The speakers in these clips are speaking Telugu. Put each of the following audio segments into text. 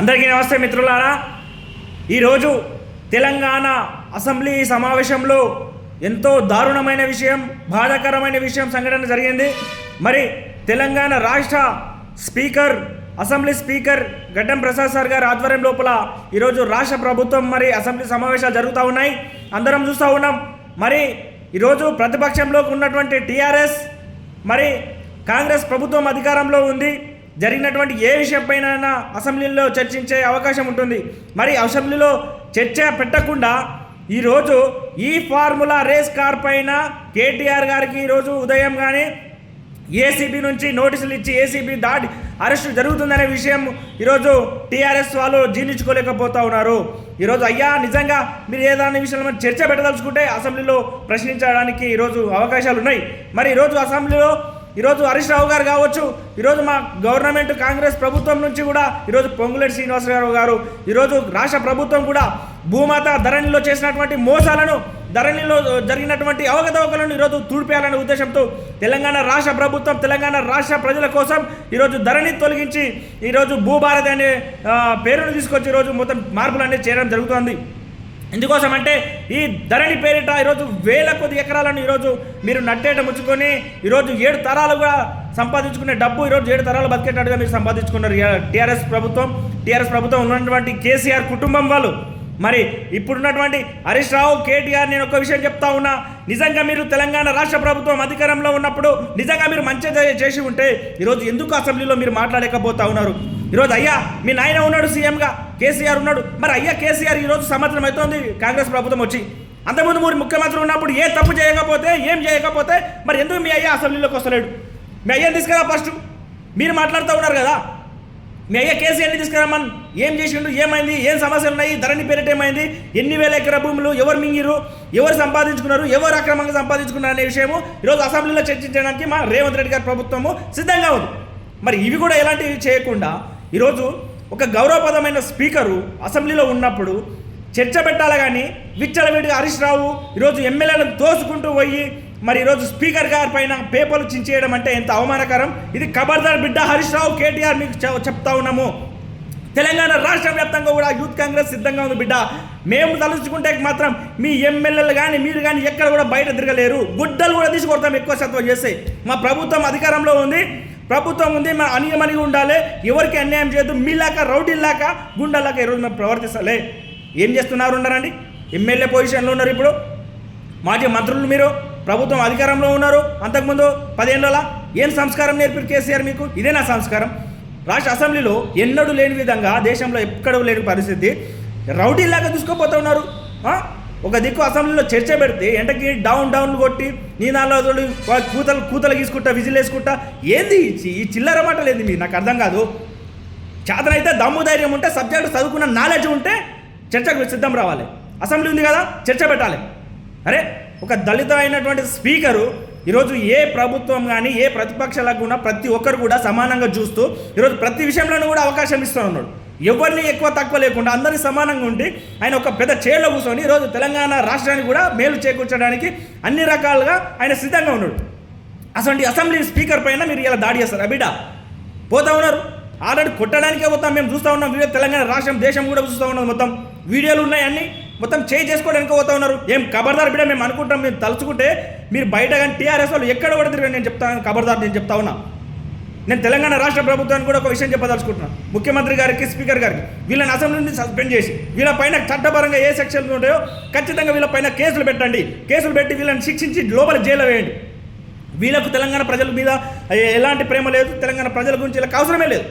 అందరికీ నమస్తే మిత్రులారా. ఈరోజు తెలంగాణ అసెంబ్లీ సమావేశంలో ఎంతో దారుణమైన విషయం బాధాకరమైన విషయం సంఘటన జరిగింది. మరి తెలంగాణ రాష్ట్ర స్పీకర్ అసెంబ్లీ స్పీకర్ గడ్డం ప్రసాద్ సార్ గారి ఆధ్వర్యం లోపల ఈరోజు రాష్ట్ర ప్రభుత్వం మరి అసెంబ్లీ సమావేశాలు జరుగుతూ ఉన్నాయి. అందరం చూస్తూ ఉన్నాం. మరి ఈరోజు ప్రతిపక్షంలో ఉన్నటువంటి టీఆర్ఎస్ మరి కాంగ్రెస్ ప్రభుత్వం అధికారంలో ఉంది. జరిగినటువంటి ఏ విషయంపైన అసెంబ్లీలో చర్చించే అవకాశం ఉంటుంది. మరి అసెంబ్లీలో చర్చ పెట్టకుండా ఈరోజు ఈ ఫార్ములా రేస్ కార్ పైన కేటీఆర్ గారికి ఈరోజు ఉదయం కానీ ఏసీబీ నుంచి నోటీసులు ఇచ్చి ఏసీబీ దాడి అరెస్టు జరుగుతుందనే విషయం ఈరోజు టీఆర్ఎస్ వాళ్ళు జీర్ణించుకోలేకపోతా ఉన్నారు. ఈరోజు అయ్యా నిజంగా మీరు ఏదైనా విషయంలో చర్చ పెట్టదలుచుకుంటే అసెంబ్లీలో ప్రశ్నించడానికి ఈరోజు అవకాశాలు ఉన్నాయి మరి ఈరోజు అసెంబ్లీలో ఈరోజు హరీష్ రావు గారు కావచ్చు ఈరోజు మా గవర్నమెంట్ కాంగ్రెస్ ప్రభుత్వం నుంచి కూడా ఈరోజు పొంగులేటి శ్రీనివాసరావు గారు ఈరోజు రాష్ట్ర ప్రభుత్వం కూడా భూమాత ధరణిలో చేసినటువంటి మోసాలను ధరణిలో జరిగినటువంటి అవకతవకలను ఈరోజు తూడిపేయాలనే ఉద్దేశంతో తెలంగాణ రాష్ట్ర ప్రభుత్వం తెలంగాణ రాష్ట్ర ప్రజల కోసం ఈరోజు ధరణి తొలగించి ఈరోజు భూభారతి అనే పేరును తీసుకొచ్చి ఈరోజు మొత్తం మార్పులు అనేది చేయడం జరుగుతోంది. ఎందుకోసం అంటే ఈ ధరణి పేరిట ఈరోజు వేల కొద్ది ఎకరాలను ఈరోజు మీరు నట్టేట ముచ్చుకొని ఈరోజు ఏడు తరాలు కూడా సంపాదించుకునే డబ్బు ఈరోజు ఏడు తరాలు బతికేటట్టుగా మీరు సంపాదించుకున్నారు. టీఆర్ఎస్ ప్రభుత్వం టీఆర్ఎస్ ప్రభుత్వం ఉన్నటువంటి కేసీఆర్ కుటుంబం వాళ్ళు. మరి ఇప్పుడున్నటువంటి హరీష్ రావు కేటీఆర్ నేను ఒక విషయం చెప్తా ఉన్నా. నిజంగా మీరు తెలంగాణ రాష్ట్ర ప్రభుత్వం అధికారంలో ఉన్నప్పుడు నిజంగా మీరు మంచి చేసి ఉంటే ఈరోజు ఎందుకు అసెంబ్లీలో మీరు మాట్లాడలేకపోతా ఉన్నారు? ఈరోజు అయ్యా మీ నాయన ఉన్నాడు సీఎంగా కేసీఆర్ ఉన్నాడు. మరి అయ్యా కేసీఆర్ ఈరోజు సంవత్సరం అవుతోంది కాంగ్రెస్ ప్రభుత్వం వచ్చి. అంతకుముందు మీరు ముఖ్యమంత్రి ఉన్నప్పుడు ఏ తప్పు చేయకపోతే ఏం చేయకపోతే మరి ఎందుకు మీ అయ్యా అసెంబ్లీలోకి వస్తలేడు? మీ అయ్యని తీసుకురా ఫస్ట్ మీరు మాట్లాడుతూ ఉన్నారు కదా. మీ అయ్యా కేసీఆర్ని తీసుకురామని ఏం చేసిండు ఏమైంది ఏం సమస్యలు ఉన్నాయి ధరణి పేరిట ఏమైంది ఎన్ని వేల ఎకర భూములు ఎవరు మింగిరు ఎవరు సంపాదించుకున్నారు ఎవరు అక్రమంగా సంపాదించుకున్నారు అనే విషయము ఈరోజు అసెంబ్లీలో చర్చించడానికి మా రేవంత్ రెడ్డి గారి ప్రభుత్వము సిద్ధంగా ఉంది. మరి ఇవి కూడా ఎలాంటివి చేయకుండా ఈరోజు ఒక గౌరవప్రదమైన స్పీకరు అసెంబ్లీలో ఉన్నప్పుడు చర్చ పెట్టాలి కానీ విచ్చలవిడిగా హరీష్ రావు ఈరోజు ఎమ్మెల్యేలను తోసుకుంటూ పోయి మరి ఈరోజు స్పీకర్ గారి పైన పేపర్లు చించేయడం అంటే ఎంత అవమానకరం? ఇది ఖబర్దార్ బిడ్డ హరీష్ రావు కేటీఆర్ మీకు చెప్తా ఉన్నాము. తెలంగాణ రాష్ట్ర వ్యాప్తంగా కూడా యూత్ కాంగ్రెస్ సిద్ధంగా ఉంది బిడ్డ. మేము తలుచుకుంటే మాత్రం మీ ఎమ్మెల్యేలు కానీ మీరు కానీ ఎక్కడ కూడా బయట తిరగలేరు. గుడ్డలు కూడా తీసుకొడతాం ఎక్కువ శాతం చేస్తే. మా ప్రభుత్వం అధికారంలో ఉంది. ప్రభుత్వం ఉంది మన అనియమనిగి ఉండాలి. ఎవరికి అన్యాయం చేయొద్దు. మీలాక రౌడీలాక గుండాలాక ఈరోజు మేము ప్రవర్తిస్తలే. ఏం చేస్తున్నారు ఉండరండి ఎమ్మెల్యే పొజిషన్లో ఉన్నారు ఇప్పుడు. మాజీ మంత్రులు మీరు ప్రభుత్వం అధికారంలో ఉన్నారు. అంతకుముందు పదేళ్ళ ఏం సంస్కారం నేర్పారు కేసీఆర్ మీకు? ఇదే నా సంస్కారం. రాష్ట్ర అసెంబ్లీలో ఎన్నడూ లేని విధంగా దేశంలో ఎక్కడూ లేని పరిస్థితి. రౌడీలాగా చూసుకోపోతా ఉన్నారు. ఒక దిక్కు అసెంబ్లీలో చర్చ పెడితే ఎంటకి డౌన్ డౌన్ కొట్టి నీ నాలుగు తోడు కూతలు కూతలు గీసుకుంటా విజిల్ వేసుకుంటా ఏంది ఈ ఈ చిల్లర మాటలు ఏంది మీరు? నాకు అర్థం కాదు. చేతనైతే దమ్ము ధైర్యం ఉంటే సబ్జెక్ట్ చదువుకున్న నాలెడ్జ్ ఉంటే చర్చకు సిద్ధం రావాలి. అసెంబ్లీ ఉంది కదా చర్చ పెట్టాలి. అరే ఒక దళిత అయినటువంటి స్పీకరు ఈరోజు ఏ ప్రభుత్వం కానీ ఏ ప్రతిపక్షాలకు కూడా ప్రతి ఒక్కరు కూడా సమానంగా చూస్తూ ఈరోజు ప్రతి విషయంలోనూ కూడా అవకాశం ఇస్తూ ఉన్నాడు ఎవరిని ఎక్కువ తక్కువ లేకుండా అందరినీ సమానంగా ఉండి ఆయన ఒక పెద్ద చైర్లో కూర్చొని ఈరోజు తెలంగాణ రాష్ట్రానికి కూడా మేలు చేకూర్చడానికి అన్ని రకాలుగా ఆయన సిద్ధంగా ఉన్నాడు. అసలు అసెంబ్లీ స్పీకర్ పైన మీరు ఇలా దాడి చేస్తారు. బిడ్డ పోతా ఉన్నారు. ఆల్రెడీ కొట్టడానికే పోతాం. మేము చూస్తూ ఉన్నాం. వీడియో తెలంగాణ రాష్ట్రం దేశం కూడా చూస్తూ ఉన్నాం మొత్తం. వీడియోలు ఉన్నాయి అన్ని. మొత్తం చేయి చేసుకోవడానికి పోతా ఉన్నారు. ఏం ఖబర్దార్ బిడ్డ మేము అనుకుంటాం. మేము తలుచుకుంటే మీరు బయట కానీ టీఆర్ఎస్ వాళ్ళు ఎక్కడ కూడా నేను చెప్తాను. ఖబర్దార్ నేను చెప్తా ఉన్నా. నేను తెలంగాణ రాష్ట్ర ప్రభుత్వానికి కూడా ఒక విషయం చెప్పదలుచుకుంటున్నాను ముఖ్యమంత్రి గారికి స్పీకర్ గారికి వీళ్ళని అసెంబ్లీ నుంచి సస్పెండ్ చేసి వీళ్ళ పైన చట్టపరంగా ఏ సెక్షన్లు ఉంటాయో ఖచ్చితంగా వీళ్ళ పైన కేసులు పెట్టండి. కేసులు పెట్టి వీళ్ళని శిక్షించి లోపల జైలు వేయండి. వీళ్ళకు తెలంగాణ ప్రజల మీద ఎలాంటి ప్రేమ లేదు తెలంగాణ ప్రజల గురించి వీళ్ళకి అవసరమే లేదు.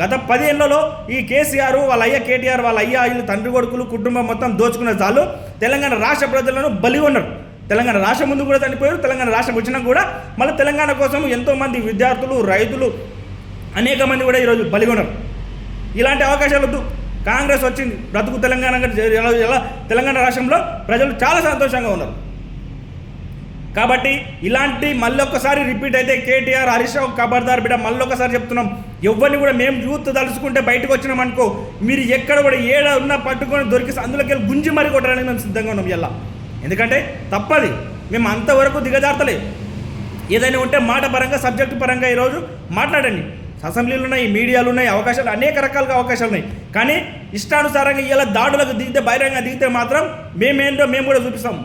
గత పదేళ్ళలో ఈ కేసీఆర్ వాళ్ళ అయ్య కేటీఆర్ వాళ్ళ అయ్య వీళ్ళు తండ్రి కొడుకులు కుటుంబం మొత్తం దోచుకున్న చాలు తెలంగాణ రాష్ట్ర ప్రజలను బలి ఉన్నారు తెలంగాణ రాష్ట్రం ముందు కూడా చనిపోయారు తెలంగాణ రాష్ట్రం వచ్చినా కూడా మళ్ళీ తెలంగాణ కోసం ఎంతోమంది విద్యార్థులు రైతులు అనేక మంది కూడా ఈరోజు బలిగొన్నారు. ఇలాంటి అవకాశాలు వద్దు. కాంగ్రెస్ వచ్చింది బ్రతుకు తెలంగాణ ఎలా ఎలా తెలంగాణ రాష్ట్రంలో ప్రజలు చాలా సంతోషంగా ఉన్నారు. కాబట్టి ఇలాంటి మళ్ళొక్కసారి రిపీట్ అయితే కేటీఆర్ హరీష్ రావు ఖబర్దార్ బిడ్డ మళ్ళొక్కసారి చెప్తున్నాం. ఎవరిని కూడా మేము యూత్ తలుచుకుంటే బయటకు వచ్చినాం అనుకో మీరు ఎక్కడ కూడా ఏడ ఉన్నా పట్టుకొని దొరికి అందులోకి వెళ్ళి గుంజి మరి కొట్టడానికి మేము సిద్ధంగా ఉన్నాం ఇలా ఎందుకంటే తప్పది. మేము అంతవరకు దిగజార్తలే. ఏదైనా ఉంటే మాట పరంగా సబ్జెక్టు పరంగా ఈరోజు మాట్లాడండి. అసెంబ్లీలు ఉన్నాయి మీడియాలు ఉన్నాయి అవకాశాలు అనేక రకాలుగా అవకాశాలు ఉన్నాయి. కానీ ఇష్టానుసారంగా ఇలా దాడులకు దిగితే బహిరంగ దిగితే మాత్రం మేమేంటో మేము కూడా చూపిస్తాం.